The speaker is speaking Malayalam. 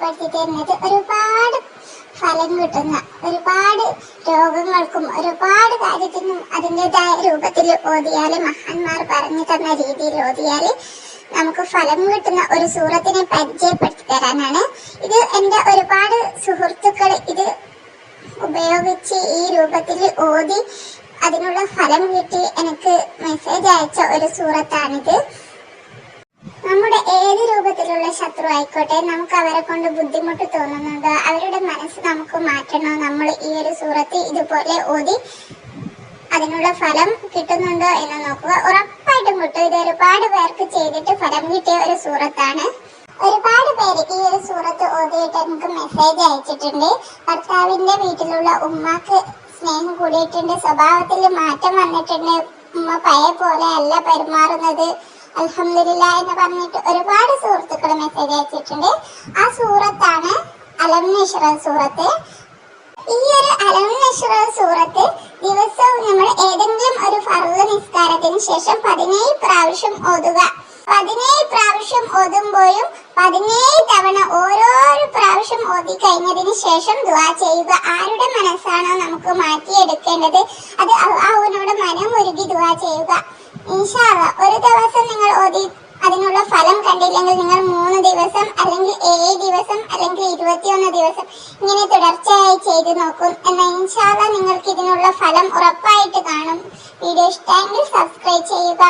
തരുന്നത് ഒരുപാട് ഫലം കിട്ടുന്ന ഒരുപാട് രോഗങ്ങൾക്കും ഒരുപാട് കാര്യത്തിനും അതിന്റെതായ രൂപത്തിൽ ഓതിയാൽ മഹാന്മാർ പറഞ്ഞു തന്ന രീതിയിൽ ഓതിയാൽ നമുക്ക് ഫലം കിട്ടുന്ന ഒരു സൂറത്തിനെ പരിചയപ്പെടുത്തി തരാനാണ് ഇത് എന്റെ ഒരുപാട് സുഹൃത്തുക്കൾ ഇത് ഉപയോഗിച്ച് ഈ രൂപത്തിൽ ഓതി അതിനുള്ള ഫലം കിട്ടി. എനിക്ക് മെസ്സേജ് അയച്ച ഒരു സൂറത്താണിത്. ശത്രു ആയിക്കോട്ടെ നമുക്ക് അവരെ കൊണ്ട് ബുദ്ധിമുട്ട് തോന്നുന്നത് അവരുടെ മനസ്സ് നമുക്ക് മാറ്റണോ? നമ്മൾ ഈ ഒരു സൂറത്ത് ഇതുപോലെ ഓതി അതിനുള്ള ഫലം കിട്ടുന്നുണ്ടോ എന്ന് നോക്കുക. ഉറപ്പായിട്ടും കിട്ടും ഇത് ഒരുപാട് പേർക്ക് ചെയ്തിട്ട് ഫലം കിട്ടിയ ഒരു സൂറത്താണ്. ഒരുപാട് പേര് ഈ ഒരു സൂറത്ത് ഓതിയിട്ട് എനിക്ക് മെസ്സേജ് അയച്ചിട്ടുണ്ട്. ഭർത്താവിന്റെ വീട്ടിലുള്ള ഉമ്മക്ക് സ്നേഹം കൂടിയിട്ടുണ്ട്. സ്വഭാവത്തിൽ മാറ്റം വന്നിട്ടുണ്ട്. ഉമ്മ പഴയ പോലെ അല്ല പെരുമാറുന്നത്. അൽഹംദുലില്ല എന്ന് പറഞ്ഞിട്ട് ഒരുപാട് സുഹൃത്തുക്കൾ മെസ്സേജ് അയച്ചിട്ടുണ്ട്. ആ സൂറത്താണ് അലം സൂറത്ത്. ഈ ഒരു അലം സൂറത്ത് ദിവസവും നമ്മൾ ഏതെങ്കിലും ഒരു ഫർൾ നിസ്കാരത്തിന് ശേഷം പതിനേഴ് പ്രാവശ്യം ഓതുക. പതിനേഴ് പ്രാവശ്യം ഓതുമ്പോഴും പതിനേഴ് തവണ ഓരോ പ്രാവശ്യം ഓതി കഴിഞ്ഞതിന് ശേഷം ദുവാ ചെയ്യുക. ആരുടെ മനസ്സാണോ നമുക്ക് മാറ്റിയെടുക്കേണ്ടത്? അത് അവനോട് മനം ഒരുക്കി ദുആ ചെയ്യുക. ഇൻഷാ അല്ലാ ഒരു ദിവസം നിങ്ങൾ ഓതി അതിനുള്ള ഫലം കണ്ടില്ലെങ്കിൽ നിങ്ങൾ മൂന്ന് ദിവസം അല്ലെങ്കിൽ ഏഴ് ദിവസം അല്ലെങ്കിൽ ഇരുപത്തിയൊന്ന് ദിവസം ഇങ്ങനെ തുടർച്ചയായി ചെയ്തു നോക്കും. എന്നാൽ ഇൻഷാല്ല നിങ്ങൾക്ക് ഇതിനുള്ള ഫലം ഉറപ്പായിട്ട് കാണും. വീഡിയോ ഇഷ്ടമെങ്കിൽ സബ്സ്ക്രൈബ് ചെയ്യുക.